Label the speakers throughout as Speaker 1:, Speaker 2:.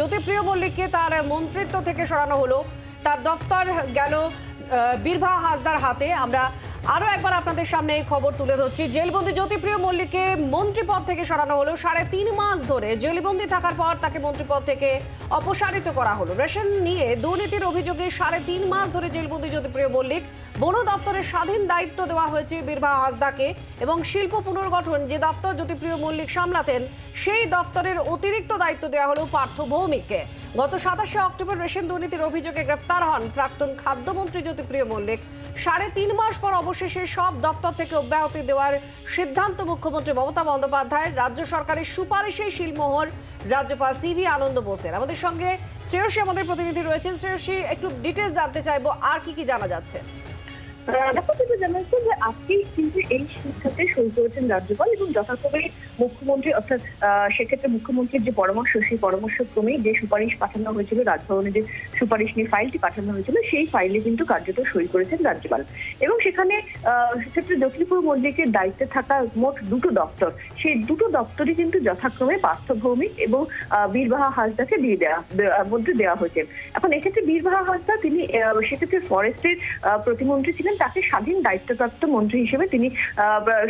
Speaker 1: জ্যোতিপ্রিয় মল্লিককে তার মন্ত্রিত্ব থেকে সরানো হলো। তার দফতর গেল বীরভা হাসদার হাতে। আমরা আরও একবার আপনাদের সামনে এই খবর তুলে ধরছি। জেলবন্দি জ্যোতিপ্রিয় মল্লিককে মন্ত্রীপদ থেকে সরানো হলো সাড়ে তিন মাস ধরে। জেলবন্দি থাকার পর তাকে মন্ত্রীপদ থেকে অপসারিত করা হলো। রেশন নিয়ে দুর্নীতির অভিযোগে সাড়ে তিন মাস ধরে জেলবন্দি জ্যোতিপ্রিয় মল্লিক বন দপ্তরের স্বাধীন দায়িত্ব দেওয়া হয়েছে বীরভা হাসদাকে এবং শিল্প পুনর্গঠন যে দপ্তর জ্যোতিপ্রিয় মল্লিক সামলাতেন, সেই দপ্তরের অতিরিক্ত দায়িত্ব দেওয়া হলো পার্থ ভৌমিককে। গত সাতাশে অক্টোবর রেশন দুর্নীতির অভিযোগে গ্রেফতার হন প্রাক্তন খাদ্যমন্ত্রী জ্যোতিপ্রিয় মল্লিক। সাড়ে তিন মাস পর অবশেষে সব দপ্তর থেকে অব্যাহতি দেওয়ার সিদ্ধান্ত মুখ্যমন্ত্রী মমতা বন্দ্যোপাধ্যায় রাজ্য সরকারের সুপারিশে শিলমোহর, রাজ্যপাল সিভি আনন্দ বোসের। আমাদের সঙ্গে শ্রেয়সী আমাদের প্রতিনিধি রয়েছেন। শ্রেয়সী, একটু ডিটেলস জানতে চাইব, আর কি কি জানা যাচ্ছে?
Speaker 2: দেখো যেটা যে আজকেই কিন্তু এই সিদ্ধান্তে সই করেছেন রাজ্যপাল এবং যথাক্রমে মুখ্যমন্ত্রী, অর্থাৎ সেক্ষেত্রে মুখ্যমন্ত্রীর যে পরামর্শ, সেই পরামর্শ যে সুপারিশ পাঠানো হয়েছিল, রাজভবনে যে সুপারিশ নিয়ে ফাইলটি পাঠানো হয়েছিল, সেই ফাইলে কিন্তু কার্যত সই করেছেন রাজ্যপাল। এবং সেখানে সেক্ষেত্রে জ্যোতিপুর মল্লিকের দায়িত্বে থাকা মোট দুটো দপ্তর। সেই দুটো দপ্তরই কিন্তু যথাক্রমে পার্থ ভৌমিক এবং বীরবাহা হাসদাকে দিয়ে দেওয়া মধ্যে দেওয়া হয়েছে। এখন এক্ষেত্রে বীরবাহা হাসদা তিনি সেক্ষেত্রে ফরেস্টের প্রতিমন্ত্রী ছিলেন, তাকে স্বাধীন দায়িত্বপ্রাপ্ত মন্ত্রী হিসেবে তিনি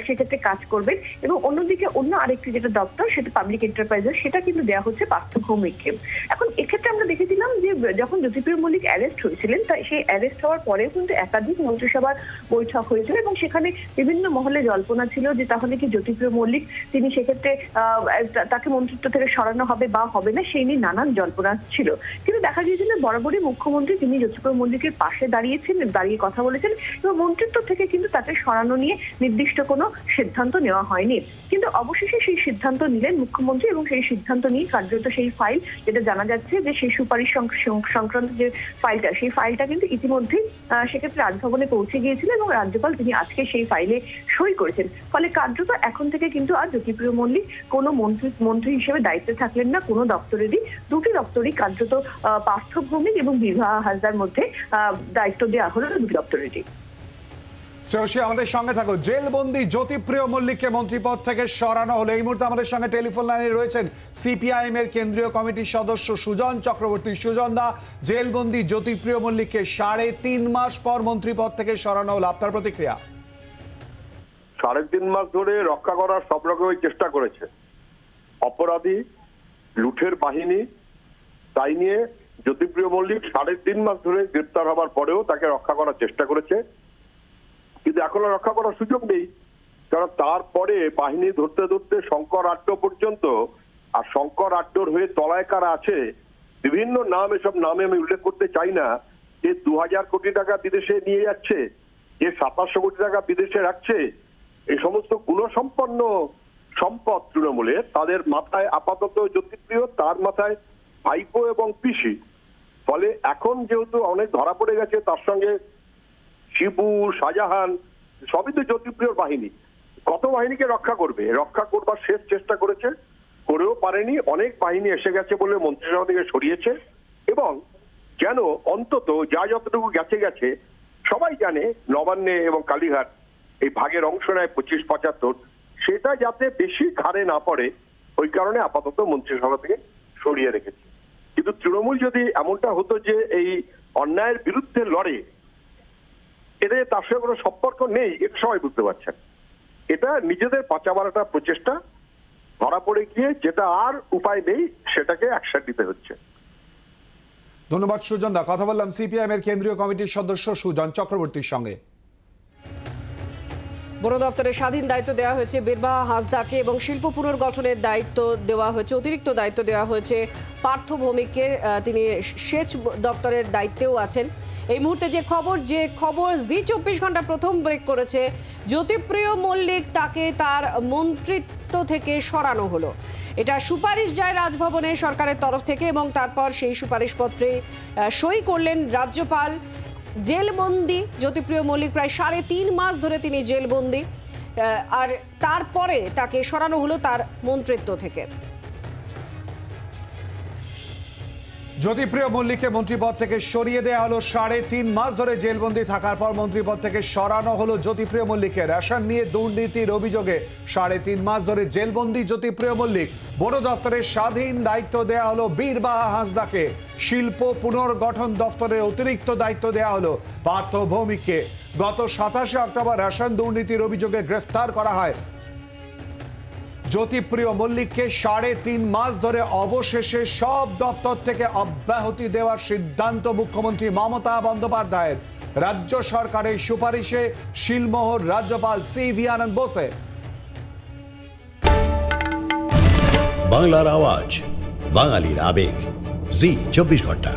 Speaker 2: সেক্ষেত্রে কাজ করবেন। এবং অন্যদিকে অন্য আরেকটি যেটা দপ্তর, সেটা পাবলিক এন্টারপ্রাইজেস সেটা কিন্তু দেওয়া হচ্ছে পার্থ ভৌমিককে এখন এক্ষেত্রে আমরা দেখেছিলাম যে, যখন জ্যোতিপ্রিয় মল্লিক অ্যারেস্ট হয়েছিলেন, তাই সেই অ্যারেস্ট হওয়ার পরেও কিন্তু একাধিক মন্ত্রিসভার বৈঠক হয়েছিল এবং সেখানে বিভিন্ন মহলে জল্পনা ছিল যে, তাহলে কি জ্যোতিপ্রিয় মল্লিক, তিনি সেক্ষেত্রে তাকে মন্ত্রিত্ব থেকে সরানো হবে বা হবে না, সেই নিয়ে নানান জল্পনা ছিল। কিন্তু দেখা গিয়েছিল, বরাবরই মুখ্যমন্ত্রী তিনি জ্যোতিপ্রিয় মল্লিকের পাশে দাঁড়িয়েছেন, দাঁড়িয়ে কথা বলেছেন এবং মন্ত্রিত্ব থেকে কিন্তু তাকে সরানো নিয়ে নির্দিষ্ট কোনো সিদ্ধান্ত নেওয়া হয়নি। কিন্তু অবশেষে সেই সিদ্ধান্ত নিলেন মুখ্যমন্ত্রী এবং সেই সিদ্ধান্ত নিয়ে কার্যত সেই ফাইল যেটা জানা যাচ্ছে যে সেই সুপারিশ সংক্রান্ত যে ফাইলটা, সেই ফাইলটা কিন্তু ইতিমধ্যেই সেক্ষেত্রে রাজভবনে পৌঁছে গিয়েছিল এবং রাজ্যপাল তিনি আজকে সেই ফাইলে সই করেছেন। ফলে কার্যত এখন থেকে কিন্তু আর জ্যোতিপ্রিয় মল্লিক কোনো মন্ত্রী মন্ত্রী হিসেবে দায়িত্বে থাকলেন না, কোনো দপ্তরেরই। দুটি দপ্তরই কার্যত পার্থ ভৌমিক এবং বিবাহ হাসদার মধ্যে আহ, দায়িত্ব দেওয়া হলো দুটি দপ্তরেরই
Speaker 3: শ্রেয়সী আমাদের সঙ্গে থাকো। জেলবন্দি জ্যোতিপ্রিয় মল্লিককে মন্ত্রীপদ থেকে সরানো হলো। এই মুহূর্তে আমাদের সঙ্গে টেলিফোন লাইনে রয়েছেন সিপিআইএম এর কেন্দ্রীয় কমিটির সদস্য সুজন চক্রবর্তী। সুজন দা জেলবন্দি জ্যোতিপ্রিয় মল্লিককে সাড়ে তিন মাস পর মন্ত্রীপদ থেকে সরানো হলো। আপনার প্রতিক্রিয়া?
Speaker 4: সাড়ে তিন মাস ধরে রক্ষা করার সব রকমের চেষ্টা করেছে। অপরাধী লুঠের বাহিনী তাই নিয়ে জ্যোতিপ্রিয় মল্লিক সাড়ে তিন মাস ধরে গ্রেপ্তার হবার পরেও তাকে রক্ষা করার চেষ্টা করেছে। কিন্তু এখন রক্ষা করার সুযোগ নেই। কারণ তারপরে বাহিনী ধরতে ধরতে শঙ্কর আড্ড পর্যন্ত, আর শঙ্কর আড্ডর হয়ে তলায় কারা আছে, বিভিন্ন নাম এসব নামে আমি উল্লেখ করতে চাই না। যে দু হাজার কোটি টাকা বিদেশে নিয়ে যাচ্ছে, যে সাতাশশো কোটি টাকা বিদেশে রাখছে এই সমস্ত গুণসম্পন্ন সম্পদ তৃণমূলের, তাদের মাথায় আপাতত জ্যোতিপ্রিয়, তার মাথায় ভাইপো এবং পিসি। ফলে এখন যেহেতু অনেক ধরা পড়ে গেছে, তার সঙ্গে শিবু, শাহজাহান, সবই তো জ্যোতিপ্রিয়র বাহিনী। কত বাহিনীকে রক্ষা করবে? রক্ষা করবার শেষ চেষ্টা করেছে, করেও পারেনি। অনেক বাহিনী এসে গেছে বলে মন্ত্রিসভা থেকে সরিয়েছে এবং যেন অন্তত যা যতটুকু গেছে গেছে, সবাই জানে নবান্নে এবং কালীঘাট এই ভাগের অংশ নেয় পঁচিশ, পঁচাত্তর। সেটা যাতে বেশি ঘাড়ে না পড়ে, ওই কারণে আপাতত মন্ত্রিসভা থেকে সরিয়ে রেখেছে। কিন্তু তৃণমূল যদি এমনটা হতো যে এই অন্যায়ের বিরুদ্ধে লড়ে এদের তার সঙ্গে কোনো সম্পর্ক নেই, এটা সবাই বুঝতে পারছেন। এটা নিজেদের বাঁচাবার একটা প্রচেষ্টা, ধরা পড়ে গিয়ে যেটা আর উপায় নেই, সেটাকে অ্যাকশন নিতে হচ্ছে।
Speaker 3: ধন্যবাদ, সুজন দা। কথা বললাম সিপিআইএম এর কেন্দ্রীয় কমিটির সদস্য সুজন চক্রবর্তীর সঙ্গে।
Speaker 1: বন দপ্তরের স্বাধীন দায়িত্ব দেওয়া হয়েছে বীরবাহা হাসদাকে এবং শিল্প পুনর্গঠনের দায়িত্ব দেওয়া হয়েছে, অতিরিক্ত দায়িত্ব দেওয়া হয়েছে পার্থ ভৌমিককে তিনি সেচ দপ্তরের দায়িত্বেও আছেন। এই মুহূর্তে যে খবর যে খবর জি চব্বিশ ঘণ্টা প্রথম ব্রেক করেছে, জ্যোতিপ্রিয় মল্লিক তাকে তার মন্ত্রিত্ব থেকে সরানো হলো। এটা সুপারিশ যায় রাজভবনে সরকারের তরফ থেকে এবং তারপর সেই সুপারিশপত্রে সই করলেন রাজ্যপাল। জেলবন্দি, জ্যোতিপ্রিয় মল্লিক, প্রায় সাড়ে তিন মাস ধরে তিনি জেলবন্দি আর তারপরে তাকে সরানো হলো তার মন্ত্রিত্ব থেকে।
Speaker 3: জ্যোতিপ্রিয় মল্লিককে মন্ত্রিপদ থেকে সরিয়ে দেওয়া হলো সাড়ে তিন মাস ধরে জেলবন্দি থাকার পর মন্ত্রিপদ থেকে সরানো হলো জ্যোতিপ্রিয় মল্লিককে রেশন নিয়ে দুর্নীতির অভিযোগে সাড়ে তিন মাস ধরে জেলবন্দি জ্যোতিপ্রিয় মল্লিক। বন দফতরের স্বাধীন দায়িত্ব দেয়া হলো বীরবাহা হাঁসদাকে। শিল্প পুনর্গঠন দফতরের অতিরিক্ত দায়িত্ব দেয়া হলো পার্থ ভৌমিককে গত সাতাশে অক্টোবর রেশন দুর্নীতির অভিযোগে গ্রেফতার করা হয় জ্যোতিপ্রিয় মল্লিককে সাড়ে তিন মাস ধরে অবশেষে সব দপ্তর থেকে অব্যাহতি দেওয়ার সিদ্ধান্ত মুখ্যমন্ত্রী মমতা বন্দ্যোপাধ্যায়ের। রাজ্য সরকারের সুপারিশে শিলমোহর রাজ্যপাল সি ভি আনন্দ বোসে।
Speaker 5: বাংলার আওয়াজ, বাঙালির আবেগ। জি, চব্বিশ ঘণ্টা।